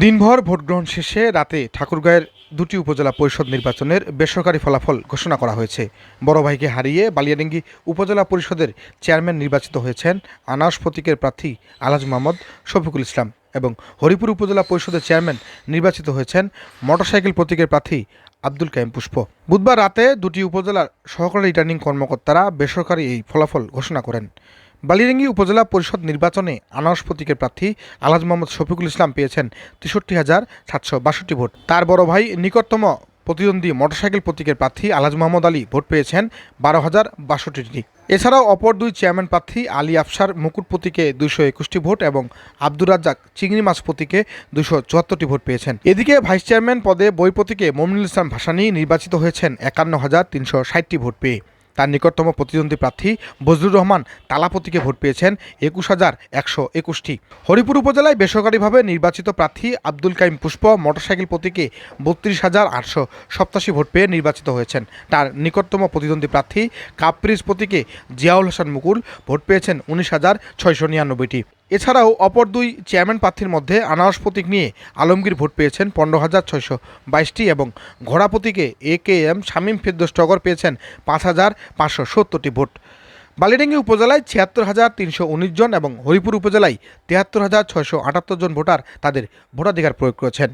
দিনভর ভোটগ্রহণ শেষে রাতে ঠাকুরগাঁয়ের দুটি উপজেলা পরিষদ নির্বাচনের বেসরকারি ফলাফল ঘোষণা করা হয়েছে। বড় ভাইকে হারিয়ে বালিয়াডেঙ্গি উপজেলা পরিষদের চেয়ারম্যান নির্বাচিত হয়েছেন আনাস প্রতীকের প্রার্থী আলাজ মোহাম্মদ শফিকুল ইসলাম এবং হরিপুর উপজেলা পরিষদের চেয়ারম্যান নির্বাচিত হয়েছেন মোটরসাইকেল প্রতীকের প্রার্থী আব্দুল কাইম পুষ্প। বুধবার রাতে দুটি উপজেলার সহকারী রিটার্নিং কর্মকর্তারা বেসরকারি এই ফলাফল ঘোষণা করেন। বালিরেঙ্গি উপজেলা পরিষদ নির্বাচনে আনারস প্রতীকের প্রার্থী আলহাজ মোহাম্মদ শফিকুল ইসলাম পেয়েছেন তেষট্টি হাজার সাতশো বাষট্টি ভোট। তার বড় ভাই নিকটতম প্রতিদ্বন্দ্বী মোটরসাইকেল প্রতীকের প্রার্থী আলহাজ মোহাম্মদ আলী ভোট পেয়েছেন বারো হাজার বাষট্টিটি। এছাড়াও অপর দুই চেয়ারম্যান প্রার্থী আলী আফসার মুকুট প্রতীকে দুইশো একুশটি ভোট এবং আব্দুর রাজ্জাক চিংড়ি মাছ প্রতীকে দুশো চুয়াত্তরটি ভোট পেয়েছেন। এদিকে ভাইস চেয়ারম্যান পদে বই প্রতীকে মমিনুল ইসলাম ভাসানী নির্বাচিত হয়েছেন একান্ন হাজার তিনশো ষাটটি ভোট পেয়ে। তার নিকটতম প্রতিদ্বন্দ্বী প্রার্থী বজরুর রহমান তালাপতিকে ভোট পেয়েছেন একুশ হাজার একশো একুশটি। হরিপুর উপজেলায় বেসরকারিভাবে নির্বাচিত প্রার্থী আব্দুল কাইম পুষ্প মোটরসাইকেল প্রতীকে বত্রিশ হাজার আটশো সপ্তাশি ভোট পেয়ে নির্বাচিত হয়েছেন। তার নিকটতম প্রতিদ্বন্দ্বী প্রার্থী কাপ্রিজ প্রতীকে জিয়াউল হাসান মুকুল ভোট পেয়েছেন উনিশ হাজার ছয়শো নিরানব্বইটি। এছাড়াও অপর দুই চেয়ারম্যান প্রার্থীর মধ্যে আনারস প্রতীক নিয়ে আলমগীর ভোট পেয়েছেন পনেরো হাজার ছয়শো বাইশটি এবং ঘোড়া প্রতীকে A K M Shamim Ferdous Togor পেয়েছেন পাঁচ হাজার পাঁচশো সত্তরটি ভোট। বালিডাঙ্গি উপজেলায় ছিয়াত্তর হাজার তিনশো উনিশ জন এবং হরিপুর উপজেলায় তিয়াত্তর হাজার ছয়শো আটাত্তর জন ভোটার তাদের ভোটাধিকার প্রয়োগ করেছেন।